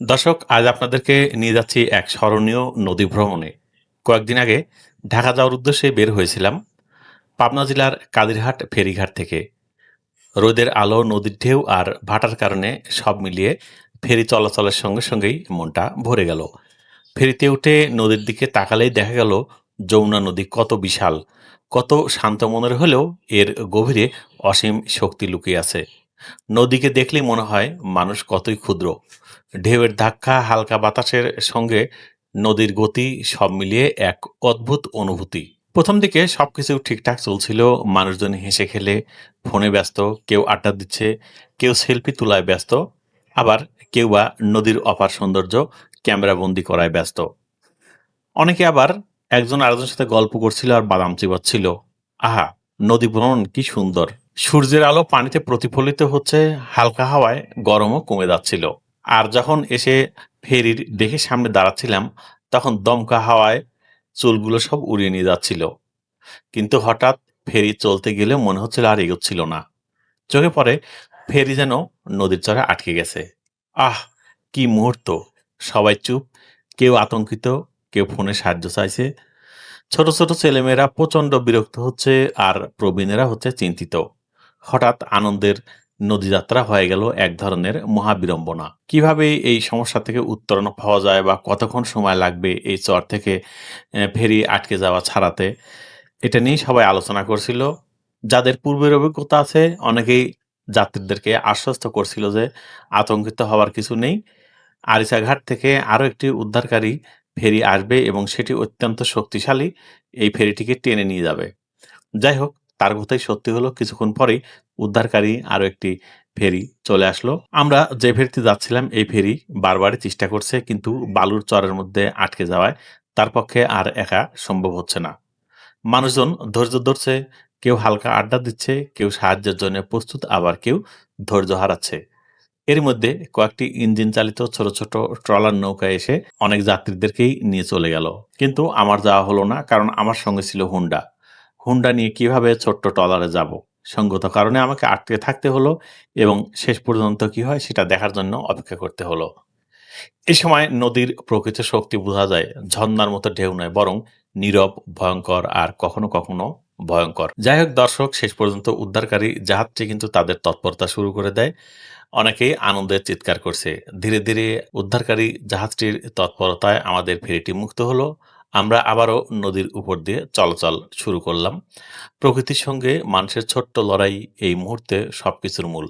দর্শক, আজ আপনাদেরকে নিয়ে যাচ্ছি এক স্মরণীয় নদী ভ্রমণে। কয়েকদিন আগে ঢাকা যাওয়ার উদ্দেশ্যে বের হয়েছিলাম পাবনা জেলার কাদিরহাট ফেরিঘাট থেকে। রোদের আলো, নদীর ঢেউ আর ভাটার কারণে সব মিলিয়ে ফেরি চলাচলের সঙ্গে সঙ্গেই মনটা ভরে গেল। ফেরিতে উঠে নদীর দিকে তাকালেই দেখা গেল যমুনা নদী কত বিশাল, কত শান্ত মনের হলেও এর গভীরে অসীম শক্তি লুকিয়ে আছে। নদীকে দেখলেই মনে হয় মানুষ কতই ক্ষুদ্র। ঢেউয়ের ধাক্কা, হালকা বাতাসের সঙ্গে নদীর গতি সব মিলিয়ে এক অদ্ভুত অনুভূতি। প্রথম দিকে সবকিছু ঠিকঠাক চলছিল, মানুষজন হেসে খেলে, ফোনে ব্যস্ত, কেউ আড্ডা দিচ্ছে, কেউ সেলফি তোলায় ব্যস্ত, আবার কেউ বা নদীর অপার সৌন্দর্য ক্যামেরাবন্দি করায় ব্যস্ত। অনেকে আবার একজন আরেকজনের সাথে গল্প করছিল আর বাদাম চিবাচ্ছিল। আহা, নদী ভ্রমণ কি সুন্দর। সূর্যের আলো পানিতে প্রতিফলিত হচ্ছে, হালকা হাওয়ায় গরমও কমে যাচ্ছিল। আর যখন এসে ফেরির দেখে সামনে দাঁড়াচ্ছিলাম, তখন দমকা হাওয়ায় চুলগুলো সব উড়িয়ে নিয়ে যাচ্ছিল। কিন্তু হঠাৎ ফেরি চলতে গেলে মনে হচ্ছিল আর এগোচ্ছিল না। চোখে পড়ে ফেরি যেন নদীর চরে আটকে গেছে। আহ, কি মুহূর্ত! সবাই চুপ, কেউ আতঙ্কিত, কেউ ফোনে সাহায্য চাইছে। ছোট ছোট ছেলেমেয়েরা প্রচণ্ড বিরক্ত হচ্ছে আর প্রবীণেরা হচ্ছে চিন্তিত। হঠাৎ আনন্দের নদীযাত্রা হয়ে গেল এক ধরনের মহাবিড়ম্বনা। কীভাবে এই সমস্যা থেকে উত্তরণ পাওয়া যায় বা কতক্ষণ সময় লাগবে এই চর থেকে ফেরি আটকে যাওয়া ছাড়াতে, এটা নিয়ে সবাই আলোচনা করছিল। যাদের পূর্বের অভিজ্ঞতা আছে, অনেকেই যাত্রীদেরকে আশ্বস্ত করছিল যে আতঙ্কিত হওয়ার কিছু নেই। আরিচাঘাট থেকে আরও একটি উদ্ধারকারী ফেরি আসবে এবং সেটি অত্যন্ত শক্তিশালী, এই ফেরিটিকে টেনে নিয়ে যাবে। যাই হোক তার কথাই সত্যি হলো, কিছুক্ষণ পরেই উদ্ধারকারী আরও একটি ফেরি চলে আসলো। আমরা যে ফেরিতে যাচ্ছিলাম, এই ফেরি বারবারই চেষ্টা করছে, কিন্তু বালুর চরের মধ্যে আটকে যাওয়ায় তার পক্ষে আর একা সম্ভব হচ্ছে না। মানুষজন ধৈর্য ধরছে, কেউ হালকা আড্ডা দিচ্ছে, কেউ সাহায্যের জন্য প্রস্তুত, আবার কেউ ধৈর্য হারাচ্ছে। এর মধ্যে কয়েকটি ইঞ্জিন চালিত ছোট ছোট ট্রলার নৌকা এসে অনেক যাত্রীদেরকেই নিয়ে চলে গেল। কিন্তু আমার যাওয়া হলো না, কারণ আমার সঙ্গে ছিল হুন্ডা। হুন্ডা নিয়ে কীভাবে ছোট্ট ট্রলারে যাব? সঙ্গত কারণে আমাকে আটকে থাকতে হলো এবং শেষ পর্যন্ত কি হয় সেটা দেখার জন্য অপেক্ষা করতে হলো। এ সময় নদীর প্রকৃত শক্তি বোঝা যায়, ঝর্ণার মতো ঢেউ নয়, বরং নীরব, ভয়ঙ্কর আর কখনো কখনো ভয়ঙ্কর। যাই হোক দর্শক, শেষ পর্যন্ত উদ্ধারকারী জাহাজটি কিন্তু তাদের তৎপরতা শুরু করে দেয়। অনেকেই আনন্দের চিৎকার করছে। ধীরে ধীরে উদ্ধারকারী জাহাজটির তৎপরতায় আমাদের ফেরিটি মুক্ত হলো। আমরা আবারও নদীর উপর দিয়ে চলাচল শুরু করলাম। প্রকৃতির সঙ্গে মানুষের ছোট্ট লড়াই এই মুহূর্তে সবকিছুর মূল।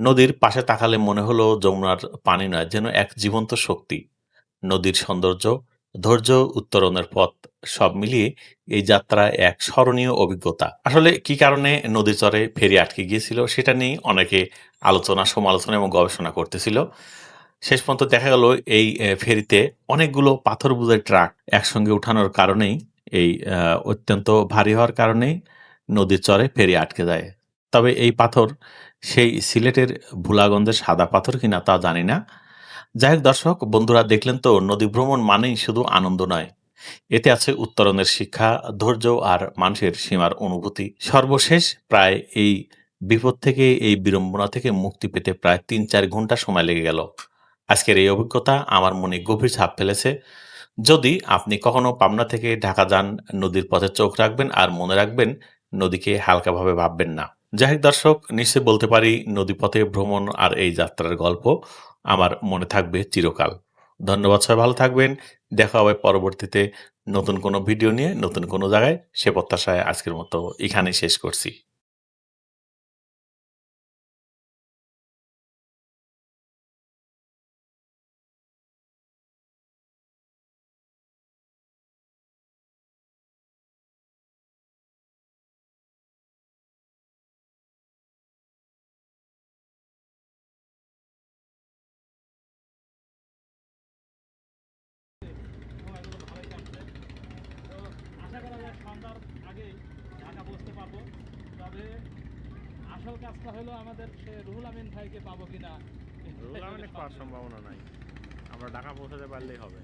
নদীর পাশে তাকালে মনে হলো যমুনার পানি নয়, যেন এক জীবন্ত শক্তি। নদীর সৌন্দর্য, ধৈর্য উত্তরণের পথ, সব মিলিয়ে এই যাত্রা এক স্মরণীয় অভিজ্ঞতা। আসলে কি কারণে নদী চরে ফেরি আটকে গিয়েছিল সেটা নিয়ে অনেকে আলোচনা, সমালোচনা এবং গবেষণা করতেছিল। শেষ পর্যন্ত দেখা গেল এই ফেরিতে অনেকগুলো পাথর বোঝাই ট্রাক একসঙ্গে উঠানোর কারণেই, এই অত্যন্ত ভারী হওয়ার কারণেই নদীর চরে ফেরি আটকে যায়। তবে এই পাথর সেই সিলেটের ভোলাগঞ্জের সাদা পাথর কিনা তা জানি না। যাই হোক দর্শক, বন্ধুরা দেখলেন তো, নদী ভ্রমণ মানেই শুধু আনন্দ নয়। এতে আছে উত্তরণের শিক্ষা, ধৈর্য আর মানুষের সীমার অনুভূতি। সর্বশেষ প্রায় এই বিপদ থেকে, এই বিড়ম্বনা থেকে মুক্তি পেতে প্রায় তিন চার ঘণ্টা সময় লেগে গেল। আজকের এই অভিজ্ঞতা আমার মনে গভীর ছাপ ফেলেছে। যদি আপনি কখনো পাবনা থেকে ঢাকা যান, নদীর পথে চোখ রাখবেন আর মনে রাখবেন নদীকে হালকাভাবে ভাববেন না। যাই দর্শক, নিশ্চয়ই বলতে পারি নদীপথে ভ্রমণ আর এই যাত্রার গল্প আমার মনে থাকবে চিরকাল। ধন্যবাদ সবাই, ভালো থাকবেন। দেখা হবে পরবর্তীতে নতুন কোনো ভিডিও নিয়ে, নতুন কোনো জায়গায়। সে প্রত্যাশায় আজকের মতো এখানেই শেষ করছি। সন্ধ্যার আগে ঢাকা পৌঁছতে পারব। তবে আসল কাজটা হলো আমাদের সে রুহুল আমিন ভাইকে পাবো কিনা? রুহুল আমিন পাওয়ার সম্ভাবনা নাই। আমরা ঢাকা পৌঁছাতে পারলেই হবে।